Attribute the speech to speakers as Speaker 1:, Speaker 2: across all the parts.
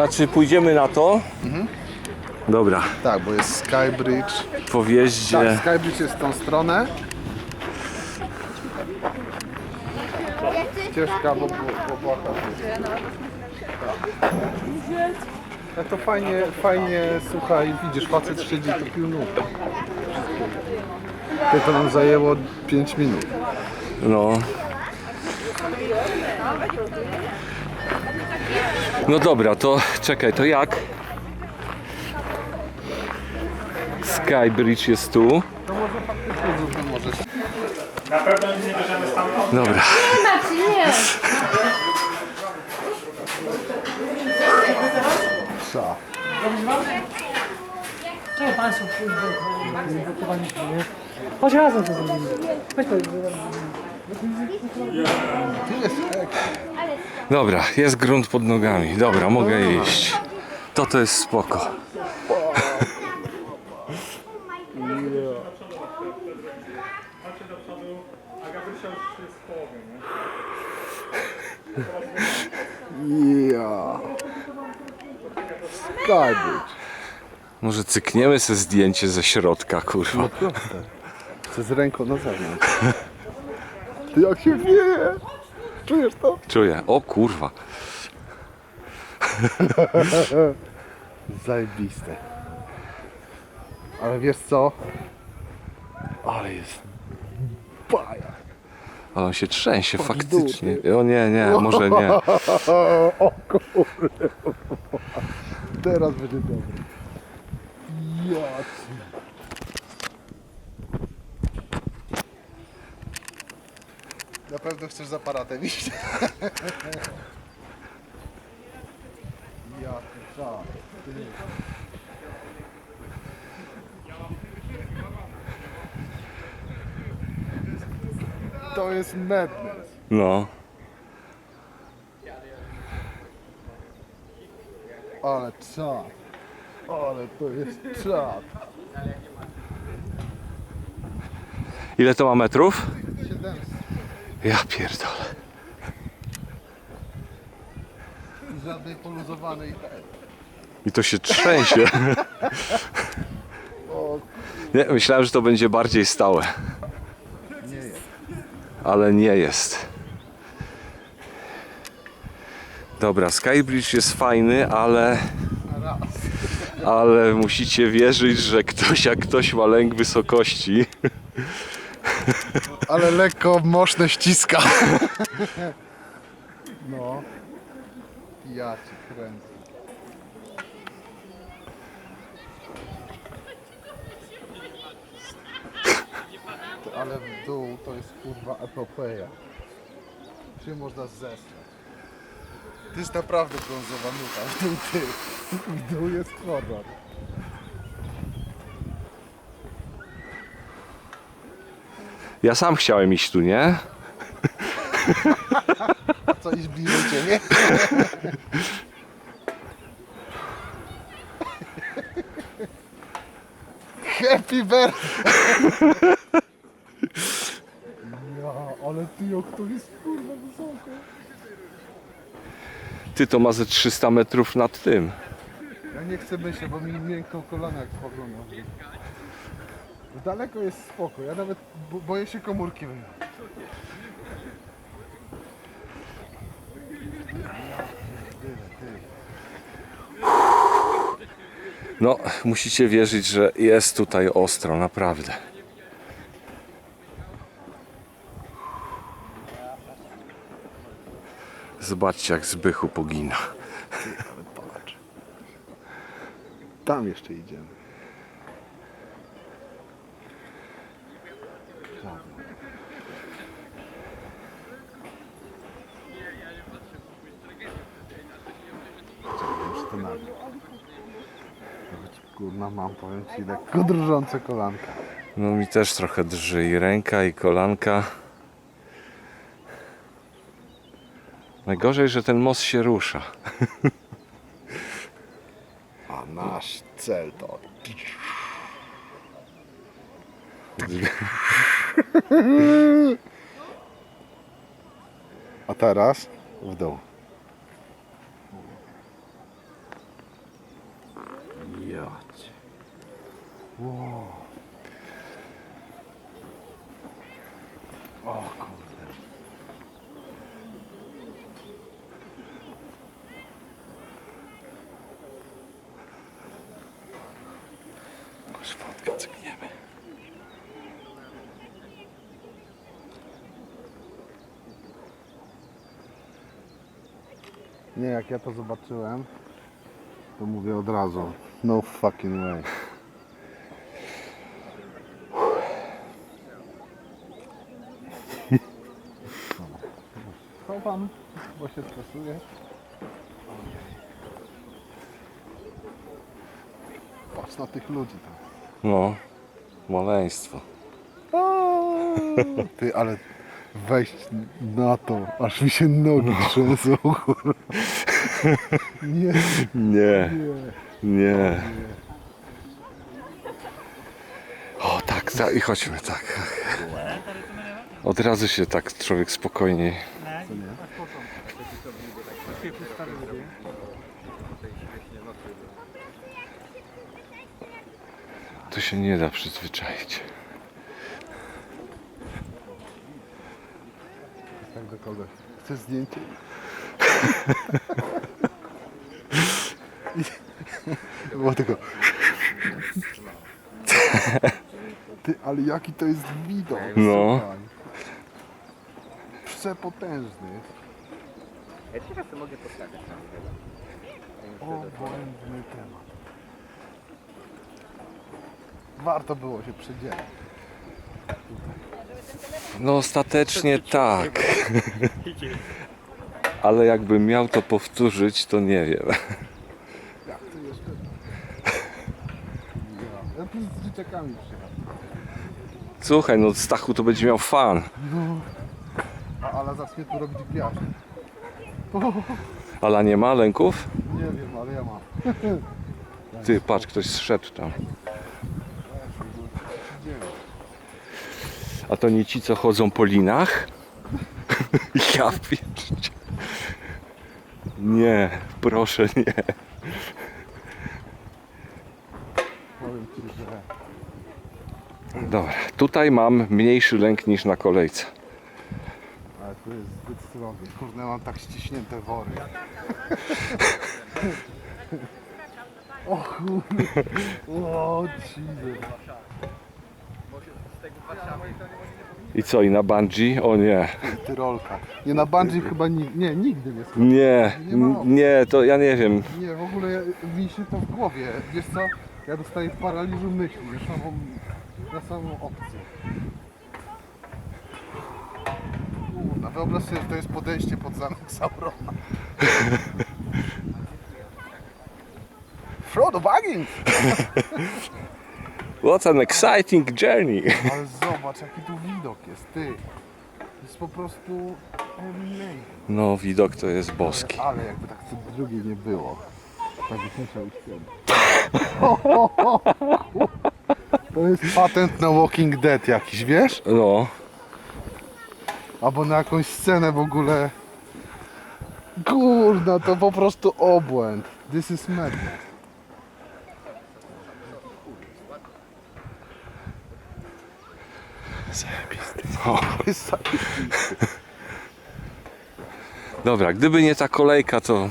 Speaker 1: Znaczy pójdziemy na to. Dobra,
Speaker 2: Tak, bo jest Skybridge.
Speaker 1: po wjeździe.
Speaker 2: Tak, Skybridge jest w tą stronę. Ścieżka, bo, bo, bo błaka. No to fajnie, fajnie, słuchaj, widzisz, facet siedzi tu pilnuje. To, to nam zajęło 5 minut.
Speaker 1: No. No dobra, to czekaj, to jak? Skybridge jest tu.
Speaker 3: Na pewno nic nie bierzemy stamtąd.
Speaker 1: Dobra.
Speaker 4: Maciej, nie.
Speaker 2: psa.
Speaker 5: Czemu Państwo blokowaliśmy, nie? Chodź razem to zrobimy. Chodź powiedz.
Speaker 1: Dobra, jest grunt pod nogami. Dobra, mogę iść. To to jest spoko.
Speaker 2: Ja.
Speaker 1: Może cykniemy sobie zdjęcie ze środka, kurwa.
Speaker 2: Proste. Chcę z ręką na zewnątrz. Jak się wieje. Czujesz to?
Speaker 1: Czuję. O kurwa.
Speaker 2: Zajebiste. Ale wiesz co? Ale jest baja.
Speaker 1: Ale on się trzęsie faktycznie. O nie, nie, może nie.
Speaker 2: O kurde. Teraz będzie dobry. Ja cię. Na pewno chcesz z aparatem iść. Ja tak. To jest madness.
Speaker 1: No.
Speaker 2: Ale czad. Ale to jest czad.
Speaker 1: Ile to ma metrów?
Speaker 2: 700.
Speaker 1: Ja pierdolę.
Speaker 2: I żadnej poluzowanej.
Speaker 1: I to się trzęsie. Nie, myślałem, że to będzie bardziej stałe.
Speaker 2: Nie jest.
Speaker 1: ale nie jest. Dobra, Skybridge jest fajny, ale ale musicie wierzyć, że ktoś jak ktoś ma lęk wysokości.
Speaker 2: Ale lekko moszne ściska. No. Ja cię kręcę. Ale w dół to jest kurwa epopeja. Się można zesrać. To jest naprawdę brązowa nuta. W dół ty. W dół jest horror.
Speaker 1: Ja sam chciałem iść tu, nie?
Speaker 2: Co iść bliżej ciebie? Happy birthday! Ja, ale ty jak to jest kurwa wysoko.
Speaker 1: Ty to ma ze 300 metrów nad tym.
Speaker 2: Ja nie chcę myśleć, bo mi miękną kolana jak spoglądam. Daleko jest spoko, ja nawet bo- boję się komórki wyjąć.
Speaker 1: No, musicie wierzyć, że jest tutaj ostro, naprawdę. Zobaczcie, jak Zbychu pogina.
Speaker 2: Tam jeszcze idziemy. Czekaj, muszę to nagrać. Nawet, Kurna, mam, powiem Ci, lekko drżące kolanka.
Speaker 1: No mi też trochę drży i ręka i kolanka. Najgorzej, że ten most się rusza.
Speaker 2: A nasz cel to... A teraz w dół. Wow. O kurde.
Speaker 1: Fotkę cykniemy.
Speaker 2: Nie, jak ja to zobaczyłem, to mówię od razu. No fucking way. Chowam, bo się stresuję. Patrz na tych ludzi tam.
Speaker 1: No, maleństwo.
Speaker 2: Ty, ale wejść na to, aż mi się nogi trzęsą. kurwa. Nie,
Speaker 1: Nie,
Speaker 2: nie.
Speaker 1: nie. O tak, tak i chodźmy tak. Od razu się tak człowiek spokojniej. To się nie da przyzwyczaić.
Speaker 2: Do kogoś. Chcesz zdjęcie? Było tylko... Ty, ale jaki to jest widok.
Speaker 1: No.
Speaker 2: słuchaj. Przepotężny.
Speaker 4: Ja ci czasem mogę postawić na
Speaker 2: Obłędny temat. Warto było się przedzielić.
Speaker 1: No ostatecznie tak. Ale jakbym miał to powtórzyć, to nie wiem.
Speaker 2: Jak to jeszcze? Ja, tu z dzieciakami.
Speaker 1: Słuchaj, no Stachu to będzie miał fan.
Speaker 2: A Ala zacznie tu robić gwiazd.
Speaker 1: Ala nie ma lęków?
Speaker 2: Nie wiem, ale ja mam.
Speaker 1: Ty, patrz, ktoś zszedł tam. A to nie ci, co chodzą po linach? ja pierdzie. Nie, proszę nie.
Speaker 2: Powiem ci, że
Speaker 1: Dobra, tutaj mam mniejszy lęk niż na kolejce.
Speaker 2: ale tu jest zbyt srogie. Kurde, mam tak ściśnięte wory. o kurde. O Jesus.
Speaker 1: I co, i na bungee? O nie.
Speaker 2: Tyrolka. Nie na bungee chyba ni- nie, nigdy nie.
Speaker 1: Nie, nie, to ja nie wiem.
Speaker 2: Nie, w ogóle mi się to w głowie. Wiesz co? Ja dostaję paraliżu myśli na samą, na samą opcję. Kurna, wyobraź sobie, że to jest podejście pod zamek Saurona. Frodo Baggins!
Speaker 1: What an exciting journey.
Speaker 2: Ale zobacz, jaki tu widok jest, ty. Jest po prostu amazing.
Speaker 1: No, widok to jest boski.
Speaker 2: Ale jakby tak co drugie nie było. Tak byś musiał. To jest patent na Walking Dead jakiś, wiesz?
Speaker 1: No,
Speaker 2: Albo na jakąś scenę w ogóle. Kurna, to po prostu obłęd. This is madness.
Speaker 1: Dobra, gdyby nie ta kolejka, to...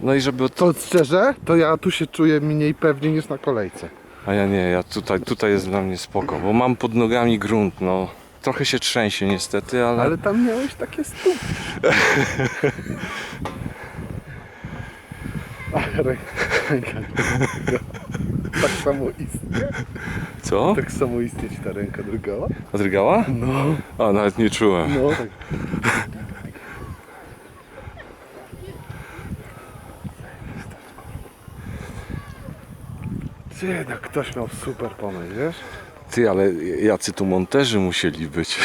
Speaker 1: No i żeby... Od...
Speaker 2: To szczerze, to ja tu się czuję mniej pewnie niż na kolejce.
Speaker 1: A ja nie, ja tutaj, tutaj jest dla mnie spoko, bo mam pod nogami grunt, no. Trochę się trzęsie niestety, ale...
Speaker 2: Ale tam miałeś takie stóp. Ręka. Tak samo istnieje.
Speaker 1: Co?
Speaker 2: Tak samo istnieć ta ręka drgała?
Speaker 1: Odrygała?
Speaker 2: No.
Speaker 1: A, nawet nie czułem.
Speaker 2: No tak. Ty, no ktoś miał super pomysł, wiesz?
Speaker 1: Ty, ale jacy tu monterzy musieli być.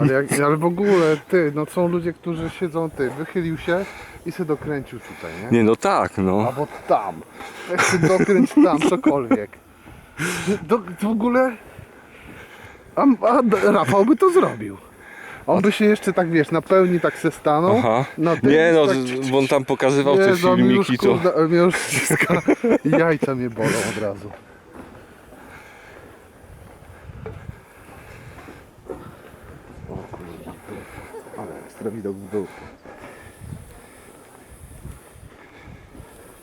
Speaker 2: Ale, jak, ale w ogóle, ty, no są ludzie, którzy siedzą, ty, wychylił się i się dokręcił tutaj, nie?
Speaker 1: Nie, no tak, no.
Speaker 2: Albo tam. Jak się dokręć tam, cokolwiek. Do, w ogóle... A, a Rafał by to zrobił. On by się jeszcze tak, wiesz, na pełni tak se stanął.
Speaker 1: Aha.
Speaker 2: Na tym
Speaker 1: Nie no,
Speaker 2: tak,
Speaker 1: z- bo on tam pokazywał te
Speaker 2: Jezu, mi już,
Speaker 1: filmiki, to...
Speaker 2: kurde, już ściska. Jajca mnie bolą od razu. O kurde, ale ekstra widok w dół.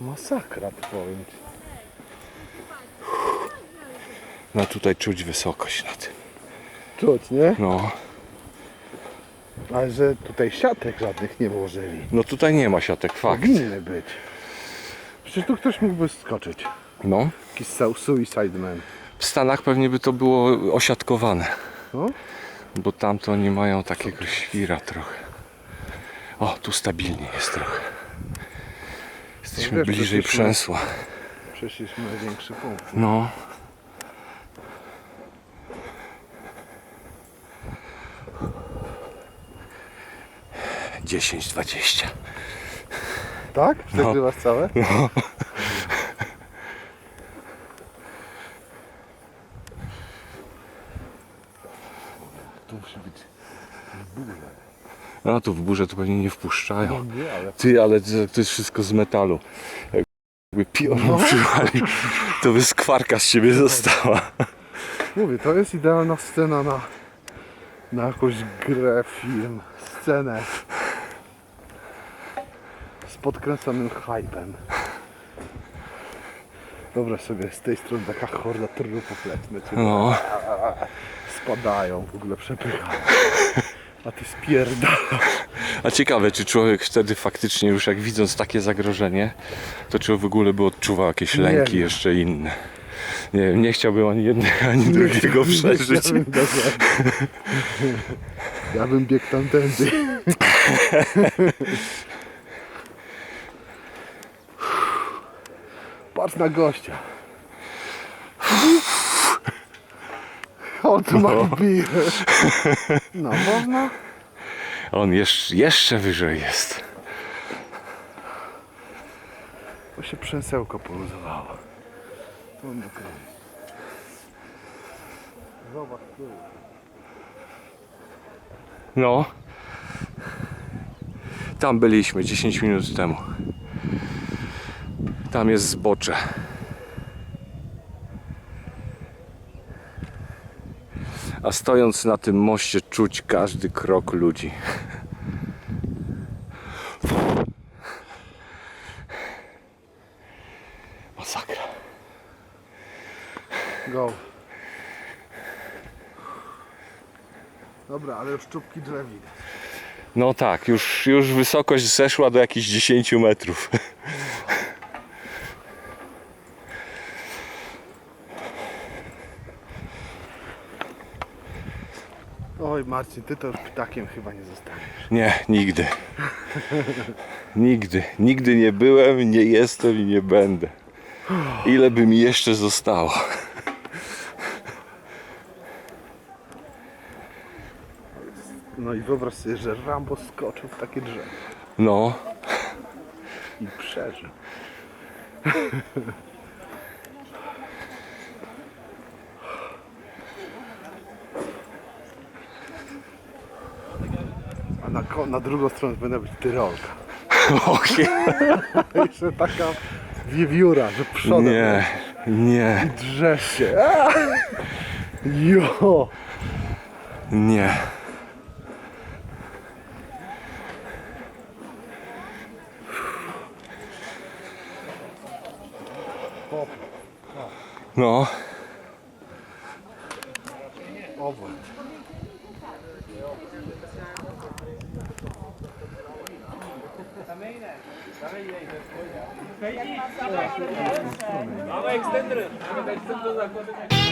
Speaker 2: Masakra, powiem ci.
Speaker 1: No tutaj czuć wysokość na tym.
Speaker 2: Czuć, nie?
Speaker 1: No,
Speaker 2: Ale że tutaj siatek żadnych nie włożyli.
Speaker 1: no tutaj nie ma siatek, fakt.
Speaker 2: Powinny być. Przecież tu ktoś mógłby skoczyć.
Speaker 1: No.
Speaker 2: Jakiś su- suicide man.
Speaker 1: W Stanach pewnie by to było osiadkowane,
Speaker 2: No?
Speaker 1: bo tam to oni mają takiego świra trochę. O, tu stabilnie jest trochę. Jesteśmy
Speaker 2: wiesz,
Speaker 1: bliżej
Speaker 2: przeszliśmy-
Speaker 1: przęsła.
Speaker 2: Przeszliśmy największy punkt.
Speaker 1: No. Dziesięć, dwadzieścia.
Speaker 2: Tak? Przegrywasz całe?
Speaker 1: No.
Speaker 2: Tu musi być burza.
Speaker 1: No tu w burze to pewnie nie wpuszczają. Ty, ale to, jest wszystko z metalu. Jakby piorun przywali, to by skwarka z ciebie została.
Speaker 2: mówię, to jest idealna scena na, na jakąś grę, film, scenę z podkręconym hypem. Dobra sobie z tej strony taka horda trupów lecne, cię
Speaker 1: No.
Speaker 2: spadają, w ogóle przepychają. A ty spierdalasz.
Speaker 1: A ciekawe, czy człowiek wtedy faktycznie już jak widząc takie zagrożenie, to czy w ogóle by odczuwał jakieś lęki
Speaker 2: wiem.
Speaker 1: jeszcze inne. Nie wiem, nie chciałbym ani jednego, ani drugiego przeżyć.
Speaker 2: Ja bym, ja bym biegł tamtędy. Patrz na gościa. O, tu ma wbije. No, można?
Speaker 1: On jeszcze, jeszcze wyżej jest.
Speaker 2: Bo się przęsełko poluzowało. Tu on. Zobacz tu.
Speaker 1: No. Tam byliśmy 10 minut temu. Tam jest zbocze. A stojąc na tym moście czuć każdy krok ludzi. Masakra.
Speaker 2: Go. Dobra, ale już czubki drzew widać.
Speaker 1: No tak, już, już wysokość zeszła do jakichś 10 metrów.
Speaker 2: Oj Marcin, ty to już ptakiem chyba nie zostaniesz.
Speaker 1: Nie, nigdy. Nigdy. Nigdy nie byłem, nie jestem i nie będę. Ile by mi jeszcze zostało?
Speaker 2: No i wyobraź sobie, że Rambo skoczył w takie drzewo
Speaker 1: No,
Speaker 2: i przeżył. Na, drugą stronę powinna być Tyrolka.
Speaker 1: okej.
Speaker 2: Jeszcze taka wiewióra, że przodem
Speaker 1: Nie, nie,
Speaker 2: drzesz się. A! Jo!
Speaker 1: nie. No,
Speaker 2: Owoc.
Speaker 3: Extendere. Extendere.